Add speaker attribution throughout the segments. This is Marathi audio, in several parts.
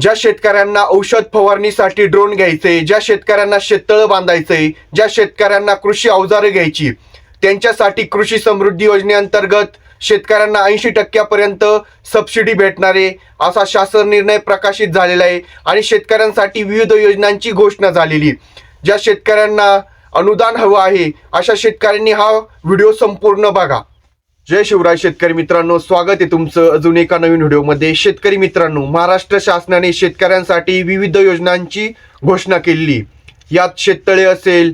Speaker 1: ज्या शेतकऱ्यांना औषध फवारणीसाठी ड्रोन घ्यायचे ज्या शेतकऱ्यांना शेततळं बांधायचंय ज्या शेतकऱ्यांना कृषी अवजारं घ्यायची त्यांच्यासाठी कृषी समृद्धी योजनेअंतर्गत शेतकऱ्यांना ऐंशी टक्क्यापर्यंत सबसिडी भेटणारे असा शासन निर्णय प्रकाशित झालेला आहे आणि शेतकऱ्यांसाठी विविध योजनांची घोषणा झालेली ज्या शेतकऱ्यांना अनुदान हवं आहे अशा शेतकऱ्यांनी हा व्हिडिओ संपूर्ण बघा. जय शिवराय शेतकरी मित्रांनो स्वागत आहे तुमचं अजून एका नवीन व्हिडिओमध्ये. शेतकरी मित्रांनो महाराष्ट्र शासनाने शेतकऱ्यांसाठी विविध योजनांची घोषणा केलेली यात शेततळे असेल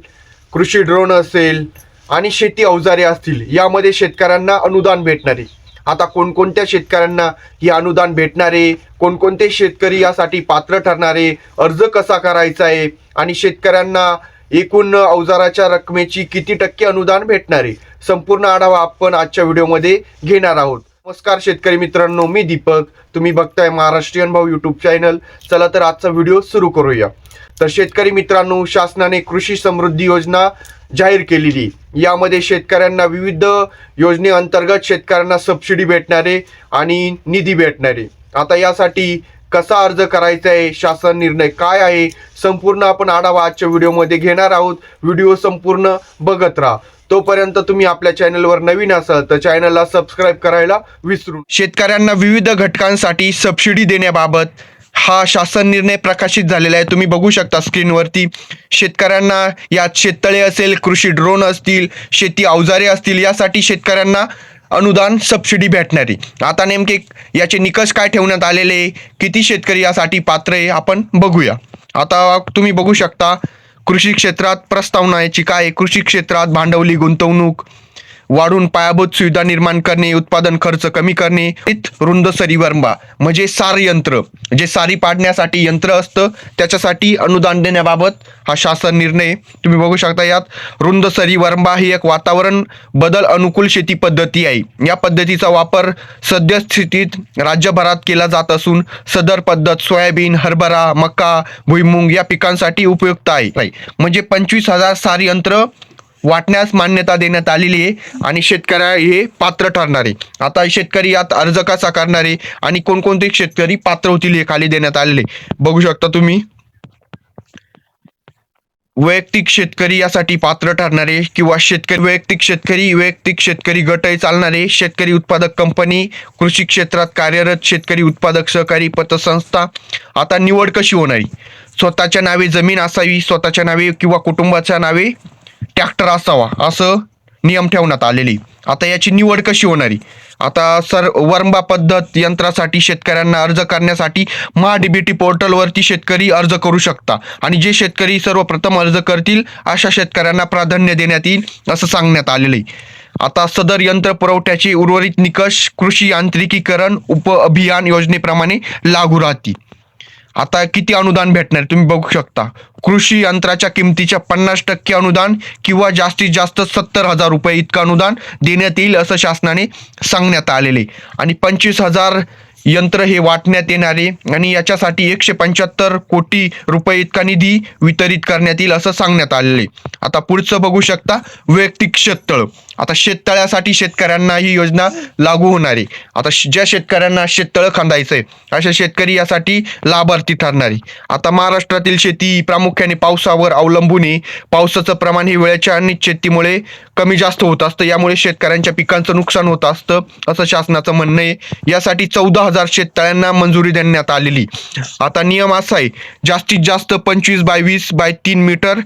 Speaker 1: कृषी ड्रोन असेल आणि शेती अवजारे असतील यामध्ये शेतकऱ्यांना अनुदान भेटणारे आता कोणकोणत्या शेतकऱ्यांना हे अनुदान भेटणारे कोणकोणते शेतकरी यासाठी पात्र ठरणारे अर्ज कसा करायचा आहे? आणि शेतकऱ्यांना एकूण अवजाराच्या रकमेची किती टक्के अनुदान भेटणारे संपूर्ण आढावा आपण आजच्या व्हिडिओमध्ये घेणार आहोत. नमस्कार शेतकरी मित्रांनो मी दीपक. तुम्ही बघताय महाराष्ट्रीयन भाऊ युट्यूब चॅनल चला तर आजचा व्हिडिओ सुरू करूया. तर शेतकरी मित्रांनो शासनाने कृषी समृद्धी योजना जाहीर केलेली यामध्ये शेतकऱ्यांना विविध योजनेअंतर्गत शेतकऱ्यांना सबसिडी भेटणारे आणि निधी भेटणारे आता यासाठी कसा अर्ज करायचा आहे शासन निर्णय काय आहे संपूर्ण आपण आढावा आजच्या व्हिडिओमध्ये घेणार आहोत. व्हिडिओ संपूर्ण बघत राहा. तोपर्यंत तुम्ही आपल्या चॅनलवर नवीन असाल तर चॅनलला सबस्क्राईब करायला विसरू शेतकऱ्यांना विविध घटकांसाठी सबसिडी देण्याबाबत हा शासन निर्णय प्रकाशित झालेला आहे. तुम्ही बघू शकता स्क्रीनवरती. शेतकऱ्यांना यात शेततळे असेल कृषी ड्रोन असतील शेती अवजारे असतील यासाठी शेतकऱ्यांना अनुदान सबसिडी भेटणारी. आता नेमके याचे निकष काय ठेवण्यात आलेले किती शेतकरी यासाठी पात्र आहे आपण बघूया. आता तुम्ही बघू शकता कृषी क्षेत्रात प्रस्तावना याची काय कृषी क्षेत्रात भांडवली गुंतवणूक वाढून पायाभूत सुविधा निर्माण करणे उत्पादन खर्च कमी करणे रुंद सरीवरंबा म्हणजे सार यंत्र जे सारी पाडण्यासाठी यंत्र असतं त्याच्यासाठी अनुदान देण्याबाबत हा शासन निर्णय तुम्ही बघू शकता यात. रुंद सरीवरंबा ही एक वातावरण बदल अनुकूल शेती पद्धती आहे. या पद्धतीचा वापर सद्यस्थितीत राज्यभरात केला जात असून सदर पद्धत सोयाबीन हरभरा मका भुईमुंग या पिकांसाठी उपयुक्त आहे. म्हणजे पंचवीस हजार सार यंत्र वाटण्यास मान्यता देण्यात आलेली आहे आणि शेतकऱ्या हे पात्र ठरणारे. आता शेतकरी यात अर्ज कसा करणारे आणि कोणकोणते शेतकरी पात्र होतील हे खाली देण्यात आलेले बघू शकता तुम्ही. वैयक्तिक शेतकरी यासाठी पात्र ठरणारे किंवा शेतकरी वैयक्तिक शेतकरी वैयक्तिक शेतकरी गटही चालणारे शेतकरी उत्पादक कंपनी कृषी क्षेत्रात कार्यरत शेतकरी उत्पादक सहकारी पतसंस्था. आता निवड कशी होणारी स्वतःच्या नावे जमीन असावी स्वतःच्या नावे किंवा कुटुंबाच्या नावे ट्रॅक्टर असावा असं नियम ठेवण्यात आलेले. आता याची निवड कशी होणारी आता सर वरंबा पद्धत यंत्रासाठी शेतकऱ्यांना अर्ज करण्यासाठी महाडीबीटी पोर्टलवरती शेतकरी अर्ज करू शकता आणि जे शेतकरी सर्वप्रथम अर्ज करतील अशा शेतकऱ्यांना प्राधान्य देण्यात येईल असं सांगण्यात आलेलं आहे. आता सदर यंत्र पुरवठ्याचे उर्वरित निकष कृषी यांत्रिकीकरण उप अभियान योजनेप्रमाणे लागू राहतील. आता किती अनुदान भेटणार तुम्ही बघू शकता. कृषी यंत्राच्या किमतीच्या पन्नास टक्के अनुदान किंवा जास्तीत जास्त सत्तर हजार रुपये इतकं अनुदान देण्यात येईल असं शासनाने सांगण्यात आलेले. आणि पंचवीस हजार यंत्र हे वाटण्यात येणारे आणि याच्यासाठी एकशे पंच्याहत्तर कोटी रुपये इतका निधी वितरित करण्यात येईल असं सांगण्यात आलेले. आता पुढचं बघू शकता वैयक्तिक शेततळ. आता शेततळ्यासाठी शेतकऱ्यांना ही योजना लागू होणार. आहे आता ज्या शेतकऱ्यांना शेततळं खांदायचंय अशा शेतकरी यासाठी लाभार्थी ठरणारी. आता महाराष्ट्रातील शेती प्रामुख्याने पावसावर अवलंबून आहे. पावसाचं प्रमाण हे वेळेच्या शेतीमुळे कमी जास्त होत असतं. यामुळे शेतकऱ्यांच्या पिकांचं नुकसान होत असतं असं शासनाचं म्हणणं आहे. यासाठी चौदा हजार शेततळ्यांना मंजुरी देण्यात आलेली. आता नियम असा आहे जास्तीत जास्त पंचवीस बाय वीस बाय तीन मीटर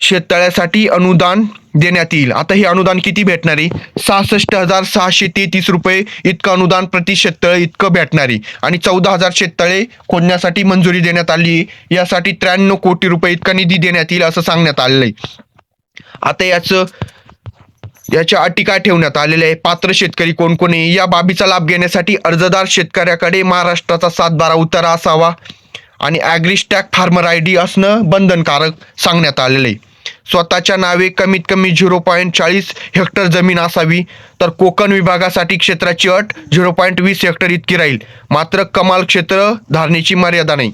Speaker 1: शेततळ्यासाठी अनुदान देण्यात येईल. आता हे अनुदान किती भेटणार आहे? सहासष्ट हजार सहाशे तेहतीस रुपये इतकं अनुदान प्रति शेततळे इतकं भेटणार आहे. आणि चौदा हजार शेततळे खोदण्यासाठी मंजुरी देण्यात आली यासाठी त्र्याण्णव कोटी रुपये इतका निधी देण्यात येईल असं सांगण्यात आलेलं आहे. आता याचं याच्या अटी काय ठेवण्यात आलेल्या आहे पात्र शेतकरी कोण कोण आहे? या बाबीचा लाभ घेण्यासाठी अर्जदार शेतकऱ्याकडे महाराष्ट्राचा सातबारा उतारा असावा. आणि ॲग्रिस्टॅक फार्मर आय डी असणं बंधनकारक सांगण्यात आलेलं आहे. स्वतःच्या नावे कमीत कमी झिरो पॉईंट चाळीस हेक्टर जमीन असावी तर कोकण विभागासाठी क्षेत्राची अट झिरो पॉईंट वीस हेक्टर इतकी राहील. मात्र कमाल क्षेत्र धारणेची मर्यादा नाही.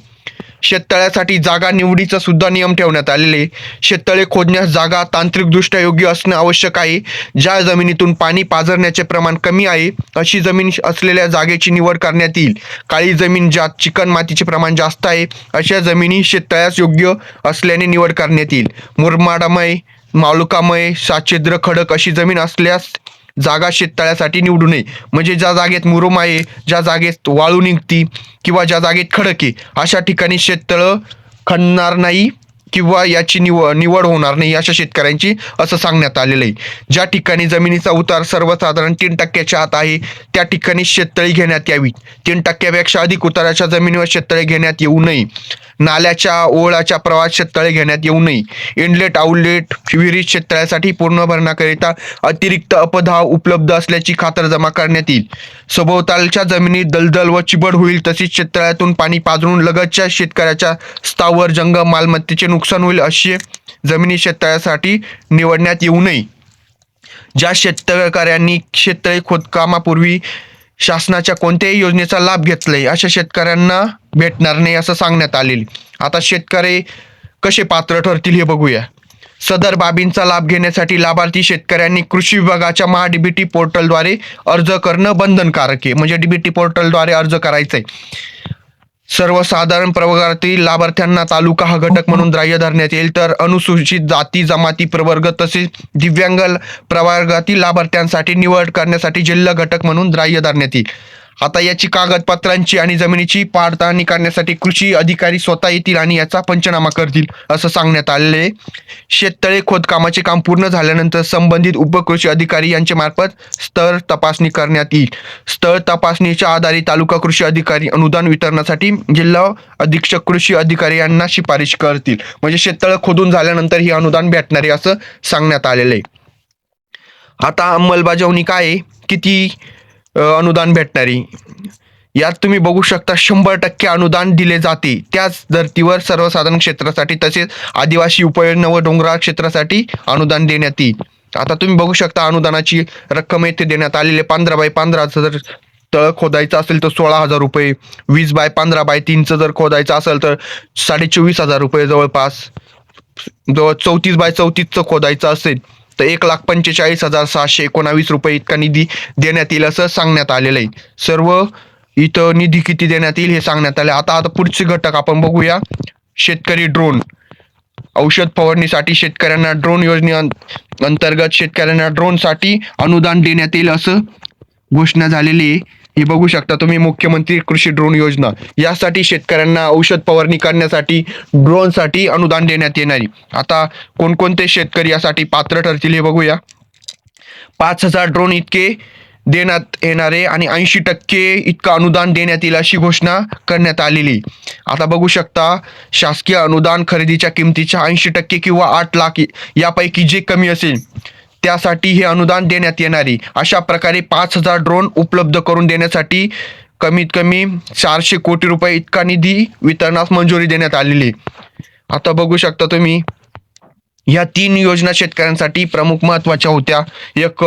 Speaker 1: शेततळ्यासाठी जागा निवडीचा सुद्धा नियम ठेवण्यात आलेले शेततळे खोदण्यास जागा तांत्रिकदृष्ट्या योग्य असणं आवश्यक आहे. ज्या जमिनीतून पाणी पाझरण्याचे प्रमाण कमी आहे अशी जमीन असलेल्या जागेची निवड करण्यात येईल. काळी जमीन ज्यात चिकन मातीचे प्रमाण जास्त आहे अशा जमिनी शेततळ्यास योग्य असल्याने निवड करण्यात येईल. मुरमाडामय मालुकामय साछिद्र खडक अशी जमीन असल्यास जागा शेततळ्यासाठी निवडू नये. म्हणजे ज्या जागेत मुरुम आहे ज्या जागेत वाळू निघती किंवा ज्या जागेत खडक आहे अशा ठिकाणी शेततळं खणणार नाही किंवा याची निव निवड होणार नाही अशा शेतकऱ्यांची असं सांगण्यात आलेलं आहे. ज्या ठिकाणी जमिनीचा उतार सर्वसाधारण तीन टक्क्याच्या आत आहे त्या ठिकाणी शेततळी घेण्यात यावी. तीन टक्क्यापेक्षा अधिक उताराच्या जमिनीवर शेततळे घेण्यात येऊ नये. नाल्याच्या ओळाच्या प्रवास शेततळे घेण्यात येऊ नये. इनलेट आउटलेट विहिरीत शेततळ्यासाठी पूर्ण भरण्याकरिता अतिरिक्त अपधाव उपलब्ध असल्याची खातरजमा करण्यात येईल. सभोवतालच्या जमिनीत दलदल व चिबड होईल तसेच शेततळ्यातून पाणी पाजरून लगतच्या शेतकऱ्याच्या स्थावर जंगम मालमत्तेचे नुकसान होईल असे जमिनी शेततळ्यासाठी निवडण्यात येऊ नये. ज्या शेतकऱ्यांनी शेततळे खोदकामापूर्वी शासनाच्या कोणत्याही योजनेचा लाभ घेतलाय अशा शेतकऱ्यांना भेटणार नाही असं सांगण्यात आलेले. आता शेतकरी कसे पात्र ठरतील हे बघूया. सदर बाबींचा लाभ घेण्यासाठी लाभार्थी शेतकऱ्यांनी कृषी विभागाच्या महाडीबीटी पोर्टलद्वारे अर्ज करणं बंधनकारक आहे. म्हणजे डीबीटी पोर्टलद्वारे अर्ज करायचा आहे सर्वसाधारण प्रवर्गातील लाभार्थ्यांना तालुका हा घटक म्हणून ग्राह्य धरण्यात येईल. तर अनुसूचित जाती जमाती प्रवर्ग तसेच दिव्यांग प्रवर्गातील लाभार्थ्यांसाठी निवड करण्यासाठी जिल्हा घटक म्हणून ग्राह्य धरण्यात येईल. आता याची कागदपत्रांची आणि जमिनीची पडताळणी करण्यासाठी कृषी अधिकारी स्वतः येतील आणि याचा पंचनामा करतील असं सांगण्यात आलेले आहे. शेततळे खोदकामाचे काम पूर्ण झाल्यानंतर संबंधित उपकृषी अधिकारी यांच्या मार्फत स्थळ तपासणी करण्यात येईल स्थळ तपासणीच्या आधारे तालुका कृषी अधिकारी अनुदान वितरणासाठी जिल्हा अधीक्षक कृषी अधिकारी यांना शिफारस करतील म्हणजे शेततळ खोदून झाल्यानंतर ही अनुदान भेटणार आहे असं सांगण्यात आलेलं आहे आता अंमलबजावणी काय आहे? किती अनुदान भेटणारी. यात तुम्ही बघू शकता शंभर टक्के अनुदान दिले जाते. त्याच धर्तीवर सर्वसाधारण क्षेत्रासाठी तसेच आदिवासी उपयोजन व डोंगराळ क्षेत्रासाठी अनुदान देण्यात येईल. आता तुम्ही बघू शकता अनुदानाची रक्कम येथे देण्यात आलेली पंधरा बाय पंधराचं जर तळ खोदायचं असेल तर सोळा हजार रुपये वीस बाय पंधरा बाय तीनचं जर खोदायचं असेल तर साडे चोवीस हजार रुपये जवळपास जवळ चौतीस बाय चौतीसचं खोदायचं असेल. तर एक लाख पंचेचाळीस हजार सहाशे एकोणावीस रुपये इतका निधी देण्यात येईल असं सांगण्यात आलेलं आहे. सर्व इथं निधी किती देण्यात येईल हे सांगण्यात आले. आता आता पुढचे घटक आपण बघूया. शेतकरी ड्रोन औषध फवारणीसाठी शेतकऱ्यांना ड्रोन योजने अंतर्गत शेतकऱ्यांना ड्रोनसाठी अनुदान देण्यात येईल असं घोषणा झालेली आहे. ही बघू शकता तुम्ही मुख्यमंत्री कृषी ड्रोन योजना. यासाठी शेतकऱ्यांना औषध फवारणी करण्यासाठी ड्रोनसाठी अनुदान देण्यात येणार आहे. आता कोणकोणते शेतकरी यासाठी पात्र ठरतील हे बघूया. पाच हजार ड्रोन इतके देण्यात येणारे आणि ऐंशी टक्के इतकं अनुदान देण्यात येईल अशी घोषणा करण्यात आलेली आता बघू शकता शासकीय अनुदान खरेदीच्या किमतीच्या ऐंशी टक्के किंवा आठ लाख यापैकी जे कमी असेल त्यासाठी हे अनुदान देण्यात येणारे. अशा प्रकारे पाच हजार ड्रोन उपलब्ध करून देण्यासाठी कमीत कमी चारशे कोटी रुपये इतका निधी वितरणास मंजुरी देण्यात आलेली आता बघू शकता तुम्ही ह्या तीन योजना शेतकऱ्यांसाठी प्रमुख महत्त्वाच्या होत्या. एक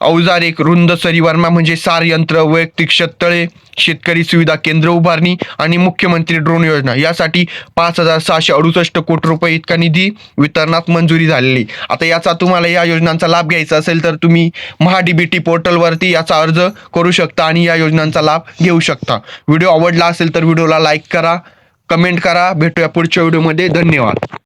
Speaker 1: अवजार एक रुंद सरीवर्मा म्हणजे सार यंत्र वैयक्तिक शेततळे शेतकरी सुविधा केंद्र उभारणी आणि मुख्यमंत्री ड्रोन योजना. यासाठी पाच हजार सहाशे अडुसष्ट कोटी रुपये इतका निधी वितरणात मंजुरी झालेली. आता याचा तुम्हाला या योजनांचा लाभ घ्यायचा असेल तर तुम्ही महाडीबीटी पोर्टलवरती याचा अर्ज करू शकता आणि या योजनांचा लाभ घेऊ शकता. व्हिडिओ आवडला असेल तर व्हिडिओला लाईक करा कमेंट करा. भेटूया पुढच्या व्हिडिओमध्ये. धन्यवाद.